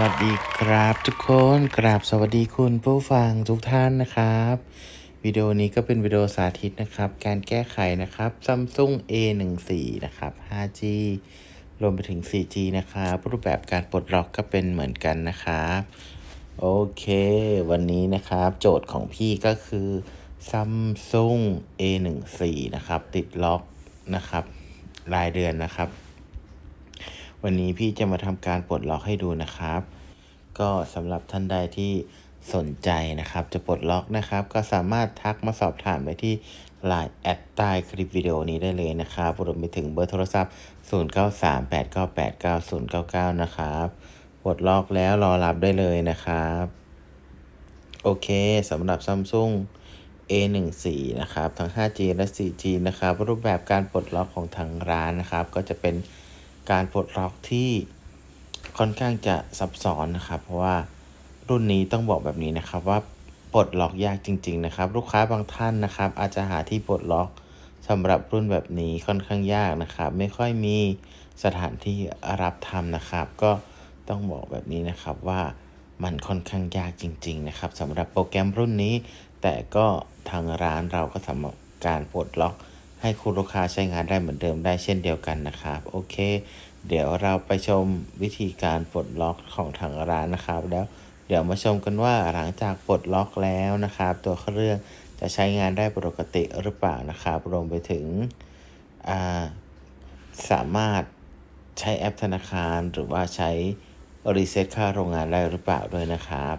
วัสดีครับทุกคนกราบสวัสดีคุณผู้ฟังทุกท่านนะครับ วิดีโอนี้ก็เป็นวิดีโอสาธิตนะครับ การแก้ไขนะครับ Samsung A14 นะครับ 5G รวมไปถึง 4G นะครับรูปแบบการปลดล็อกก็เป็นเหมือนกันนะครับ โอเค วันนี้นะครับ โจทย์ของพี่ก็คือ Samsung A14 นะครับ ติดล็อกนะครับ รายเดือนนะครับ วันนี้พี่จะมาทำการปลดล็อกให้ดูนะครับ ก็สำหรับท่านใดที่สนใจนะครับ จะปลดล็อกนะครับ ก็สามารถทักมาสอบถามไปที่ Line แอดใต้คลิปวิดีโอนี้ได้เลยนะครับรวมไปถึงเบอร์โทรศัพท์ 0938989099 นะครับปลดล็อกแล้วรอรับได้เลยนะครับ โอเคสำหรับ Samsung A14 นะครับ ทั้ง 5G และ 4G นะครับ รูปแบบการปลดล็อกของทางร้านนะครับ ก็จะเป็น การปลดล็อกที่ค่อนข้างจะซับซ้อนนะครับ เพราะว่ารุ่นนี้ต้องบอกแบบนี้นะครับว่าปลดล็อกยากจริง ๆ นะครับ ลูกค้าบางท่านนะครับ อาจจะหาที่ปลดล็อกสำหรับรุ่นแบบนี้ค่อนข้างยากนะครับ ไม่ค่อยมีสถานที่รับทำนะครับ ก็ต้องบอกแบบนี้นะครับว่ามันค่อนข้างยากจริง ๆ นะครับสำหรับโปรแกรมรุ่นนี้ แต่ก็ทางร้านเราก็สามารถการปลดล็อก ให้คุณลูกค้าใช้งานได้เหมือนเดิมได้เช่นเดียวกันนะครับ โอเค เดี๋ยวเราไปชมวิธีการปลดล็อกของทางร้านนะครับ แล้วเดี๋ยวมาชมกันว่าหลังจากปลดล็อกแล้วนะครับ ตัวเครื่องจะใช้งานได้ปกติหรือเปล่านะครับ รวมไปถึงาสามารถใช้แอปธนาคารหรือว่าใช้รีเซ็ตค่าโรงงานได้หรือเปล่าด้วยนะครับ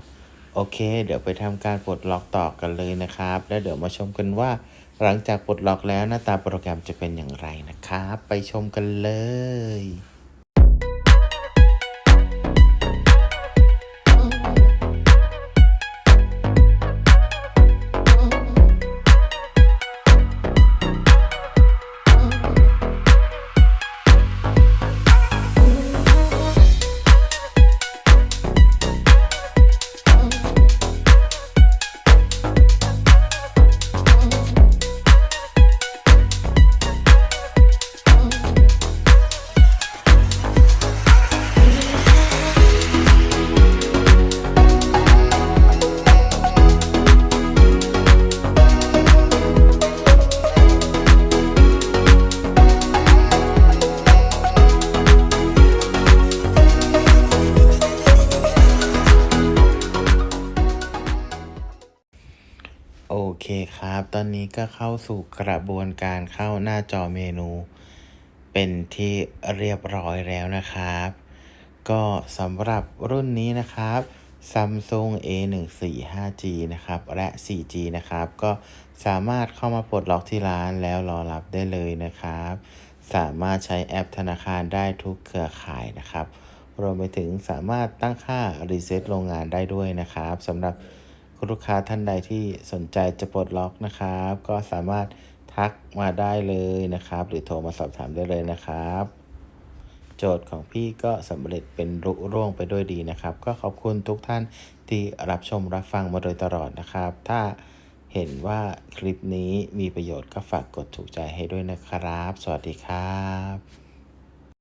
โอเค เดี๋ยวไปทำการปลดล็อกต่อกันเลยนะครับ แล้วเดี๋ยวมาชมกันว่า หลังจากปลดล็อกแล้วหน้าตาโปรแกรมจะเป็นอย่างไรนะครับ ไปชมกันเลย เคครับ ตอนนี้ก็เข้าสู่กระบวนการเข้าหน้าจอเมนู เป็นที่เรียบร้อยแล้วนะครับ ก็สำหรับรุ่นนี้นะครับ Samsung A14 5G นะครับ และ 4G นะครับ ก็สามารถเข้ามาปลดล็อกที่ร้านแล้วรอรับได้เลยนะครับ สามารถใช้แอปธนาคารได้ทุกเครือข่ายนะครับ รวมไปถึงสามารถตั้งค่ารีเซ็ตโรงงานได้ด้วยนะครับสำหรับ คุณลูกค้าท่านใดที่สนใจจะปลดล็อกนะครับ ก็สามารถทักมาได้เลยนะครับ หรือโทรมาสอบถามได้เลยนะครับ โจทย์ของพี่ก็สำเร็จเป็นรุ่ร่วงไปด้วยดีนะครับ ก็ขอบคุณทุกท่านที่รับชมรับฟังมาโดยตลอดนะครับ ถ้าเห็นว่าคลิปนี้มีประโยชน์ก็ฝากกดถูกใจให้ด้วยนะครับ สวัสดีครับ